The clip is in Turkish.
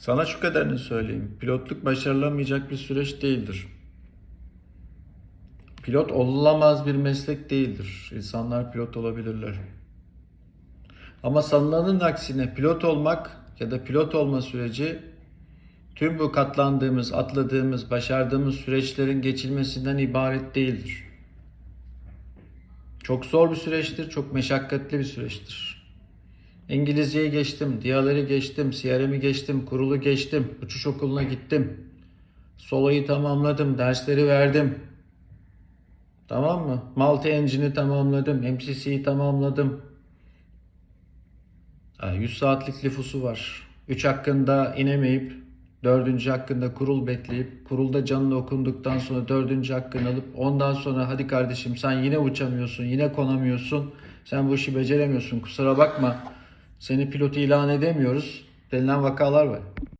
Sana şu kadarını söyleyeyim. Pilotluk başarılamayacak bir süreç değildir. Pilot olamaz bir meslek değildir. İnsanlar pilot olabilirler. Ama sanılanın aksine pilot olmak ya da pilot olma süreci tüm bu katlandığımız, atladığımız, başardığımız süreçlerin geçilmesinden ibaret değildir. Çok zor bir süreçtir, çok meşakkatli bir süreçtir. İngilizceyi geçtim, diyalleri geçtim, CRM'i geçtim, kurulu geçtim, uçuş okuluna gittim. Solo'yu tamamladım, dersleri verdim. Tamam mı? Multi Engine'i tamamladım, MCC'yi tamamladım. Ha, 100 saatlik lifusu var. 3 hakkında inemeyip, dördüncü hakkında kurul bekleyip, kurulda canlı okunduktan sonra dördüncü hakkını alıp, ondan sonra hadi kardeşim sen yine uçamıyorsun, yine konamıyorsun, sen bu işi beceremiyorsun, kusura bakma, seni pilot ilan edemiyoruz denilen vakalar var.